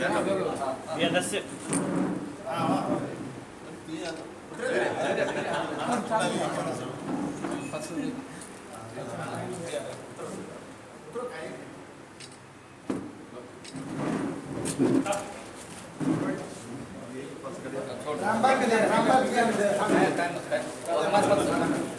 Yeah, that's it. Rambat ke dia, rambat ke dia. Rambat ke dia.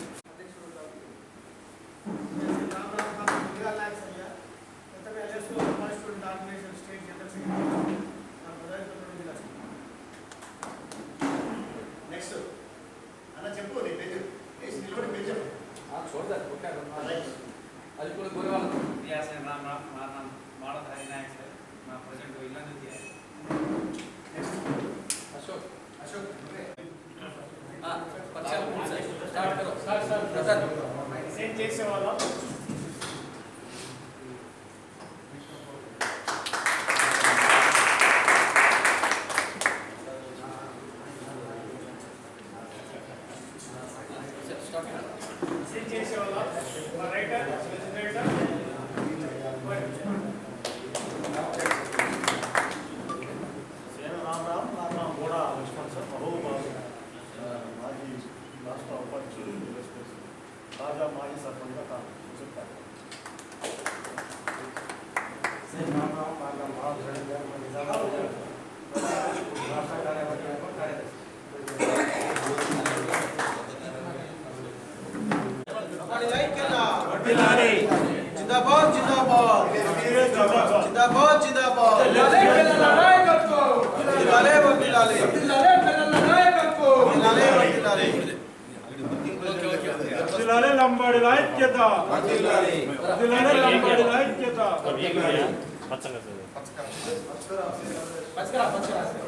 Same చేసేవాళ్ళం. का माजी सरपंच का काम हो सकता जिंदाबाद। जिंदाबाद जिंदाबाद। जिंदाबाद वकील वकील జిల్లాలే లంబాడి ఐక్యత జిల్లాలే లంబాడి ఐక్యత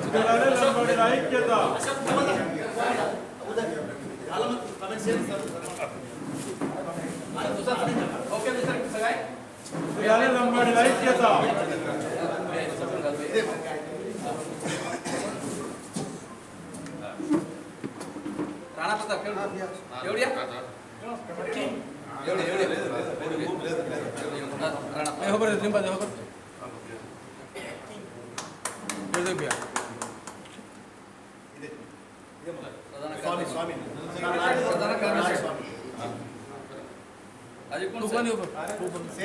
జిల్లాలే లంబాడి ఐక్యత జిల్లాలే లంబాడి ఐక్యత राणा प्रताप एवढ्या एवढे एवढे राणा हो बरं लिंबा हो बरं एवढे बिया ఇదే प्रधान స్వామి కార్యదర్శి స్వామి ప్రధాన కార్యదర్శి స్వామి అది कोण कोण येऊ say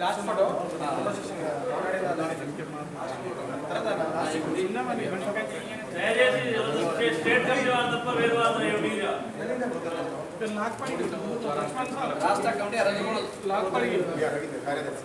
last photo state committee వాళ్ళు తప్ప వేరే వాళ్ళు ఏమిటి రాష్ట్ర కమిటీ అరవై మూడు అడిగింది కార్యదర్శి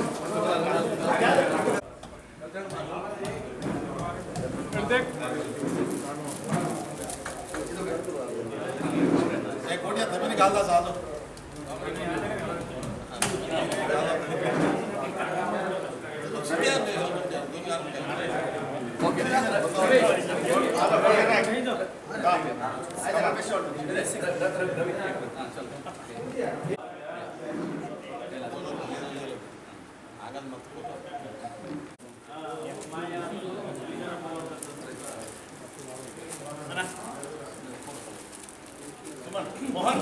निकालना साथ ಆಗಲ್ ಮತ್ತು ಮೋಹನ್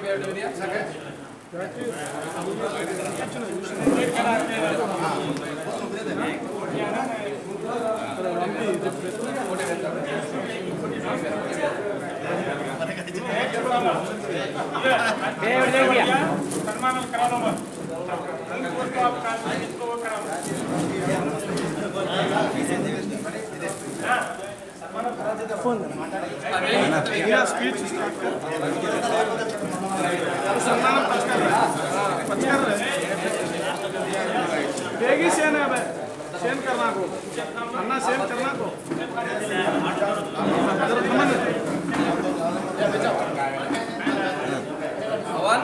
వాడు. వాస, వాస. ಫೋನ್ ಬೇಗಿ ಸೇನೆ ಸೇನ್ ಕರ್ನಾಕು ಅನ್ನ ಸೇನ್ ಕರ್ನಾಕು ಭವನ್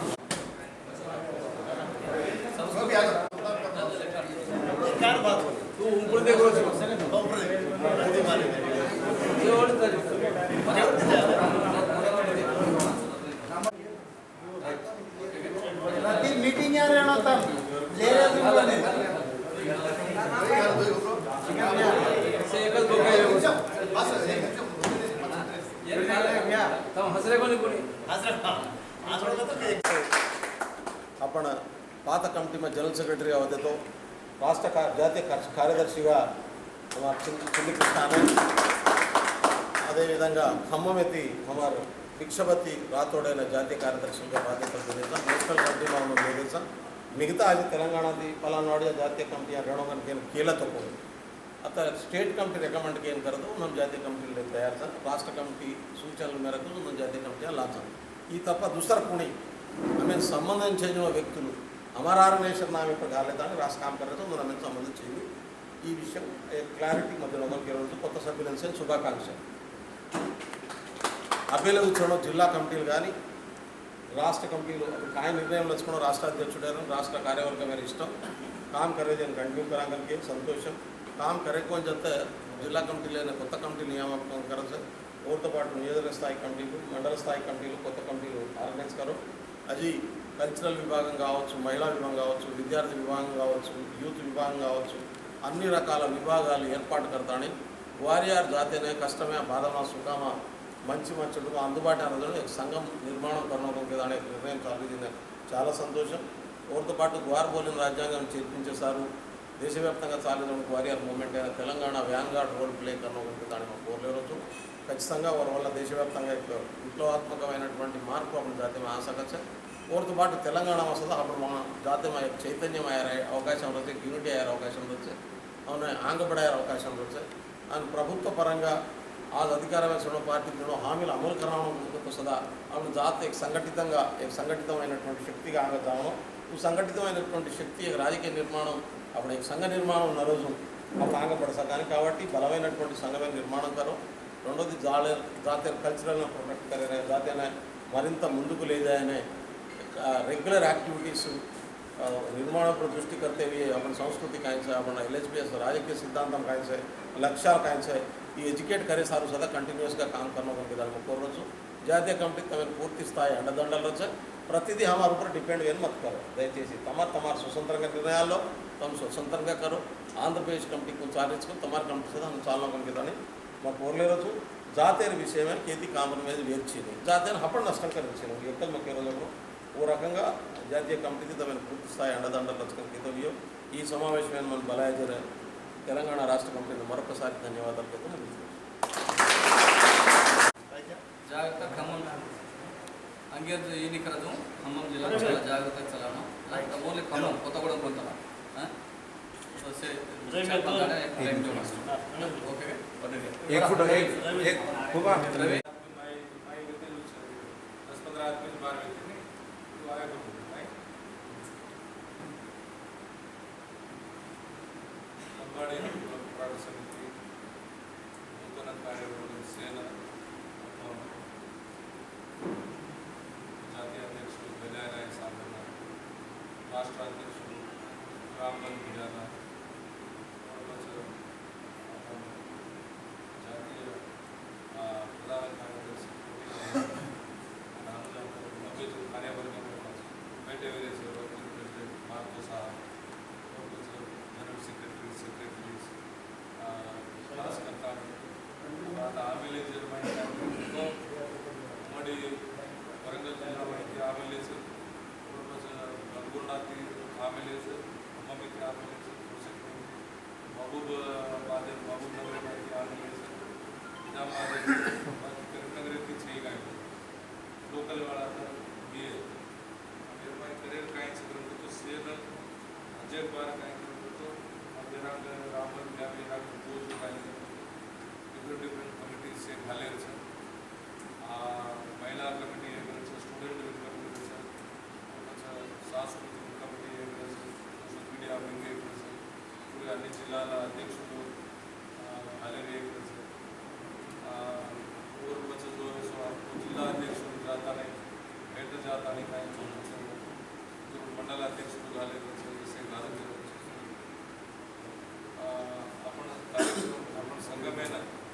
అప్పుడ పాత కమిటీ మా జనరల్ సెక్రటరీ देतो రాష్ట్ర జాతీయ కార్యదర్శిగా మా కృష్ణ అదేవిధంగా ఖమ్మమెత్తి కుమారు భిక్షపతి రాతోడైన జాతీయ కార్యదర్శిగా బాధ్యతలు తెలియజాం నేషనల్ కమిటీ మనం నిర్వహించాం మిగతా అది తెలంగాణది పలానాడు జాతీయ కమిటీ అనడం కనుక నేను కీలతో పోదు అత స్టేట్ కమిటీ రికమెండ్కి ఏం కరదు మనం జాతీయ కమిటీలు తయారు రాష్ట్ర కమిటీ సూచనల మేరకు మనం జాతీయ కమిటీ లాంచాం ఈ తప్ప దుసర పుణి. ఆమె సంబంధం చేసిన వ్యక్తులు. అమరారణేశ్వర నామ యొక్క కాలేదాన్ని రాష్ట్రం కర్రతో మనం ఆమె సంబంధం చేయండి ఈ విషయం క్లారిటీ మధ్యలో ఒకరికి కొత్త సభ్యులంశం శుభాకాంక్షలు. అభ్యర్థుల ఉత్సవంలో జిల్లా కమిటీలు కానీ రాష్ట్ర కమిటీలు కాయ నిర్ణయం వచ్చుకున్న రాష్ట్ర అధ్యక్షుడైన రాష్ట్ర కార్యవర్గం మీద ఇష్టం. కామ్ అని కంటిన్యూ కరాగలిగే సంతోషం. కామ్ కరేకోని చెప్తే జిల్లా కమిటీలు అయిన కొత్త కమిటీ నియామకం కరెన్సీ ఊరితో పాటు నియోజక స్థాయి కమిటీలు మండల స్థాయి కమిటీలు కొత్త కమిటీలు ఆర్గనైజ్ కరు అది కల్చరల్ విభాగం కావచ్చు మహిళా విభాగం కావచ్చు విద్యార్థి విభాగం కావచ్చు యూత్ విభాగం కావచ్చు అన్ని రకాల విభాగాలు ఏర్పాటు కడతాని వారియార్ జాతీయనే కష్టమే బాధమా సుఖమా మంచి మంచుడు అందుబాటు అనేది సంఘం నిర్మాణం కరణం అనే నిర్ణయం కలిగింది చాలా సంతోషం. ఎవరితో పాటు ద్వారబోలిన రాజ్యాంగం చేర్పించేశారు. దేశవ్యాప్తంగా చాలినటువంటి వారియర్ మూమెంట్ అయిన Telangana vanguard role play కన్నా ఉంటుంది దాన్ని మనం కోరలేవచ్చు ఖచ్చితంగా వారి వల్ల దేశవ్యాప్తంగా విప్లవాత్మకమైనటువంటి మార్పు అప్పుడు జాతీయం ఆశకచ్చ. ఓరితో పాటు తెలంగాణ వస్తుంది అప్పుడు మన జాతీయం చైతన్యం అయ్యారే అవకాశం వచ్చి యూనిటీ అయ్యే అవకాశం వచ్చాయి అవును ఆంగపడే అవకాశం వచ్చాయి అండ్ ప్రభుత్వ పరంగా ఆ అధికారమే చూడడం పార్టీ తినడం హామీలు అమలు కరావడం ముందుకొస్తుందా అప్పుడు జాతీయ సంఘటితంగా సంఘటితమైనటువంటి శక్తిగా ఆగతావడం సంఘటితమైనటువంటి శక్తి రాజకీయ నిర్మాణం అప్పుడు సంఘ నిర్మాణం ఉన్న రోజు తాగపడ కానీ కాబట్టి బలమైనటువంటి సంఘమే నిర్మాణం కరం రెండోది జాలే జాతీయ కల్చరల్ ప్రొటెక్ట్ కరే జాతీయ మరింత ముందుకు లేదా అనే రెగ్యులర్ యాక్టివిటీస్ నిర్మాణప్పుడు దృష్టి करते అప్పుడు సంస్కృతి కాయించాయి అప్పుడు ఎల్హెచ్బిఎస్ రాజకీయ సిద్ధాంతం కాయించాయి లక్ష్యాలు కాయించాయి. ఈ ఎడ్యుకేట్ కరే సారు సదా కంటిన్యూస్గా కామ్ కర్మ విధానం కోరవచ్చు జాతీయ కమిటీ తమ పూర్తి స్థాయి అండదండలు వచ్చాయి ప్రతిదీ హమారు డిపెండ్ వేయని మతకారు దయచేసి తమ తమ స్వతంత్రంగా నిర్ణయాల్లో తమ స్వతంత్రంగా కరు ఆంధ్రప్రదేశ్ కమిటీకి చాలించుకుని తమారు కమిటీ సదా చాలా కనుక దాన్ని మాకు కోరలేరచ్చు జాతీయ విషయమే కేతి కాంప్రమైజ్ వేర్చింది జాతీయ హప్పటి నష్టం కలిగించాను ఎక్కడ మాకు ఈ రోజు ఓ రకంగా జాతీయ కమిటీకి తమ పూర్తి స్థాయి అండదండలు రచకం ఈ సమావేశమైన మనం బలాయజర తెలంగాణ రాష్ట్ర కమిటీని మరొకసారి ధన్యవాదాలు చెప్తూ జాగ్రత్త ఖమ్మం అంగేజ్ ఎన్నికలదు ఖమ్మం జిల్లా జాగ్రత్త జాగ్రత్తగా ఓన్లీ ఖమ్మం కొత్తగూడెం కొంత एक फुट एक एक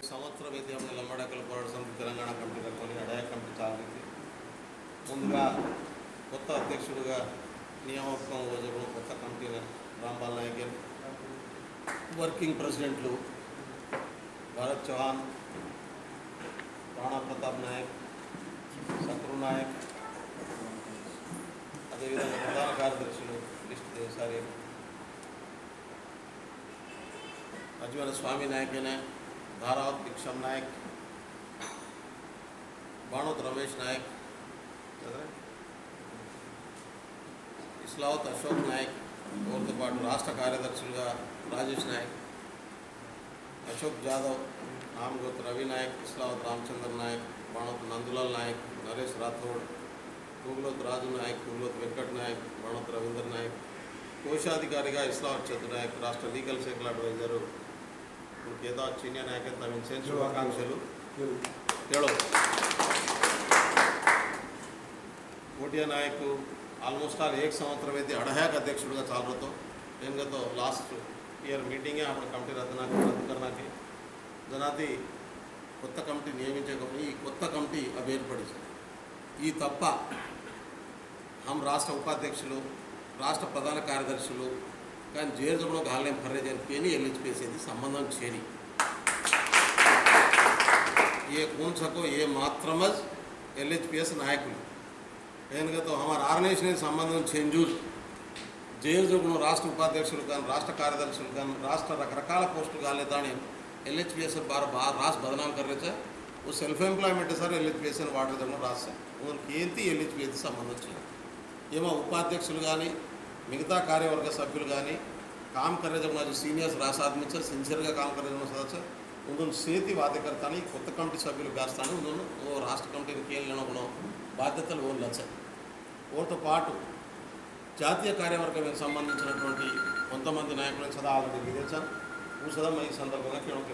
సంవత్సరం అయితే లంబడకల పోరాట సమితి తెలంగాణ కమిటీ కట్టుకొని అడయ కమిటీ చాలింది. ముందుగా కొత్త అధ్యక్షుడిగా నియామకం రోజులు కొత్త కమిటీ రాంబాల్ నాయక్ వర్కింగ్ ప్రెసిడెంట్లు భరత్ చౌహాన్ రాణా ప్రతాప్ నాయక్ శత్రు నాయక్ అదేవిధంగా ప్రధాన కార్యదర్శులు లిస్ట్ దేశారి అజ్వల స్వామి నాయకేనే ధారావత్ భిక్షం నాయక్ బాణోత్ రమేష్ నాయక్ ఇస్లావత్ అశోక్ నాయక్ ఎవరితో పాటు రాష్ట్ర కార్యదర్శులుగా రాజేష్ నాయక్ అశోక్ జాదవ్ ఆమగోత్ రవి నాయక్ ఇస్లావత్ రామచంద్ర నాయక్ బాణోత్ నందులాల్ నాయక్ నరేష్ రాథోడ్ కుగులోత్ రాజు నాయక్ కుగులోత్ వెంకట్ నాయక్ బాణోత్ రవీందర్ నాయక్ కోశాధికారిగా ఇస్లావత్ చంద్ర నాయక్ రాష్ట్ర లీగల్ శాఖల అడ్వైజరు ఇప్పుడు కేదార్ సీనియర్ నాయకత్వం శుభాకాంక్షలు. ಹೇಳೋ కోటియా నాయక్ ఆల్మోస్ట్ ఆల్ ఏక సంవత్సరం అయితే అడహాక్ అధ్యక్షుడిగా చాలతో నేను గత లాస్ట్ ఇయర్ మీటింగే అప్పుడు కమిటీ రద్దునాకి రద్దు కర్నాకి జనాది కొత్త కమిటీ నియమించే కమిటీ ఈ కొత్త కమిటీ అవి ఏర్పడింది ఈ తప్ప హం రాష్ట్ర ఉపాధ్యక్షులు రాష్ట్ర ప్రధాన కార్యదర్శులు కానీ జేరుదప్పుడు ఒక ఆన్లైన్ ఫర్రేజ్ ఎన్పిని ఎల్హెచ్పిఎస్ఏది సంబంధం చేరి. ఏ కూన్సకో ఏ మాత్రమజ్ ఎల్హెచ్పిఎస్ నాయకులు. ఎందుకంటే అమర్ ఆర్గనైజేషన్ సంబంధం చెంజూర్ జైలు చూపును రాష్ట్ర ఉపాధ్యక్షులు కానీ రాష్ట్ర కార్యదర్శులు కానీ రాష్ట్ర రకరకాల పోస్టులు కాలేదాని ఎల్హెచ్పిఎస్ బార్ బా రాష్ట్ర బదనాలు కర్రేచా ఓ సెల్ఫ్ ఎంప్లాయ్మెంట్ సార్ ఎల్హెచ్పిఎస్ అని एच पी वाटर ఏంటి ఎల్హెచ్పిఎస్ उनकी एलएचपीएस संबंध वो उपाध्यक्ष మిగతా కార్యవర్గ సభ్యులు కానీ కామ్ कर సీనియర్స్ जब సిన్సియర్గా सीनियर्स रास आदमी सर सिंसियर का काम కొత్త కమిటీ సభ్యులు కాస్తాను ఉన్ను ఓ రాష్ట్ర కమిటీని కేళ్ళను కూడా బాధ్యతలు ఓన్ ఓతో పాటు జాతీయ కార్యవర్గానికి సంబంధించినటువంటి కొంతమంది నాయకులను సదా ఆల్రెడీ విధించాను సదా ఈ సందర్భంగా కేవలం